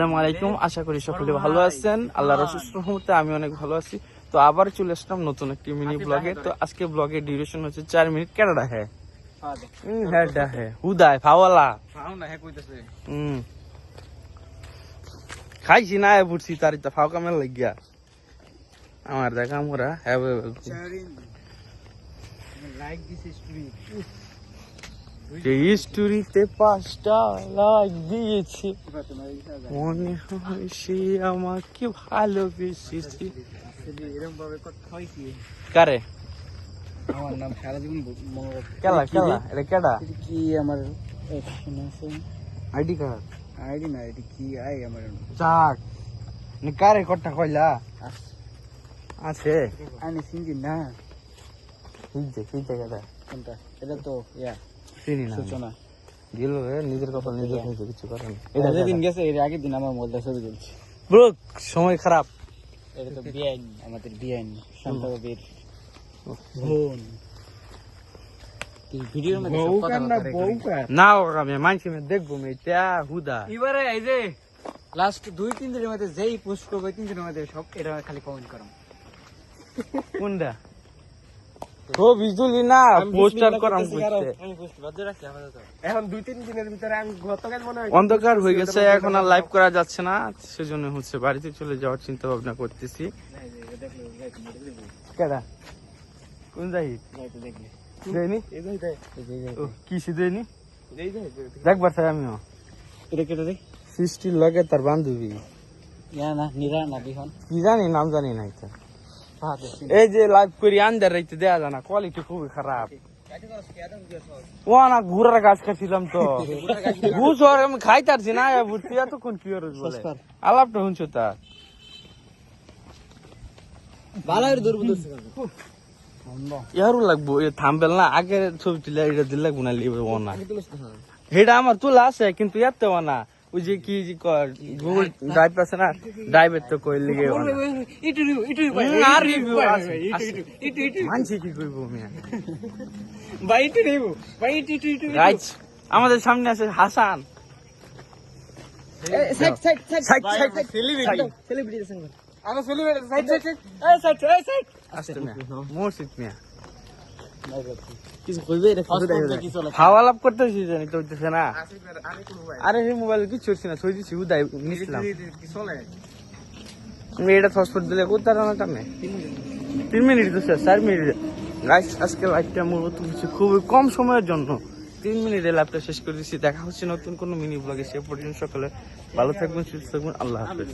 আসসালামু আলাইকুম। আশা করি সকলে ভালো আছেন। আল্লাহ অসুস্থ রহমতে আমি অনেক ভালো আছি। তো আবার চলে আসলাম নতুন একটি মিনি ব্লগে তো আজকে ব্লগের ডিউরেশন হচ্ছে চার মিনিট কেনাডা হ্যাঁ হ্যাঁ ডা হ্যাঁ হুদায় ফাওয়ালা। হুম খাইছি না এ বুঝছি তার ইতা ফাও কামের লাগিয়া। আমার দেখা মোরা হ্যাঁ যে স্টোরিতে পাঁচটা লাইক দিয়েছি মনে হয় সে আমাকে ভালোবেসেছে। কারে? আমার নাম সারা জীবন কেলা কেলা? এটা কেডা? কি আমার আছে? ID card. আইডি না এটা কি? আই আমার চাক নি কারে কট্টা কইলা? আছে। আনি সিনজি না। হিজে হিজে কেডা? কোনটা? এটা তো ইয়া। চিনি না সূচনা। গেল নিজের কপাল নিজে নিজে কিছু করে এটা এটা যেদিন গেছে এর আগের দিন আমার মোবাইলটা ছবি চলছে ব্রো সময় খারাপ। এটা তো বিআইন আমাদের বিআইন শান্তবাবীর বোন। এই ভিডিওর মধ্যে সব কথা না আমি মানছি আমি দেখব তা হুদা। এবারে এই যে লাস্ট দুই তিন দিনের মধ্যে যেই পোস্ট করবে তিন দিনের মধ্যে সব এটা খালি কমেন্ট করো। কোনটা? ও বিজুলি না পোস্টার করাম করছে আমি পোস্ট বাদ রাখছি আপাতত এখন দুই তিন দিনের ভিতরে আমি গতকাল মনে হয় অন্ধকার হয়ে গেছে এখন আর লাইভ করা যাচ্ছে না সেজন্য হচ্ছে বাড়িতে চলে যাওয়ার চিন্তা ভাবনা করতেছি। কেডা? কোন যাই দেয়নি? কি সে দেয়নি? দেখবার চাই আমিও। এটা কেটে দেখ সৃষ্টির লগে তার বান্ধবী। না নিরা না বিহন। কি জানি নাম জানি না এটা। এই যে লাইভ করি আন্দার রাইতে দেয়া যায় না কোয়ালিটি খুবই খারাপ। ঘুরার গাছ খাচ্ছিলাম তো। ঘুষ আমি না বুঝছি এতক্ষণ কি বলে? আলাপটা শুনছো তার ইয়ারও লাগবো থামবেল না আগে ছবি তুলে এটা দিলে লাগবো না লিবে ও না এটা আমার তোলা আছে কিন্তু এত না ওই যে কি যে গুগল ড্রাইভ আছে না? ড্রাইভের তো কই লিগে ইটু ইটু হুম, আর আছে, আছে। ইটু ইটু মানছি কি কইব মিয়া ভাই ইটু নেব ভাই ইটু ইটু ইটু রাইট আমাদের সামনে আছে Hasan. Side side side side side celebrity celebrity আমরা celebrate side side side side side. আসতে মিয়া। মোরসিদ মিয়া। কিছু কইবে এটা কইবে কি চলে হাওয়া লাভ করতেছি জানি তো হইতেছে না। আরে সেই মোবাইল কিছু হচ্ছে না ছয় দিছি উদাই নিছিলাম। কি এটা হসপিটাল দিলে কোথায় টানে তিন মিনিট। তো স্যার চার মিনিট। গাইস আজকে লাইভটা মূলত হচ্ছে খুবই কম সময়ের জন্য। তিন মিনিটে লাইভটা শেষ করে দিচ্ছি দেখা হচ্ছে নতুন কোনো মিনি ব্লগে সে পর্যন্ত সকালে ভালো থাকবেন সুস্থ থাকবেন। আল্লাহ হাফেজ।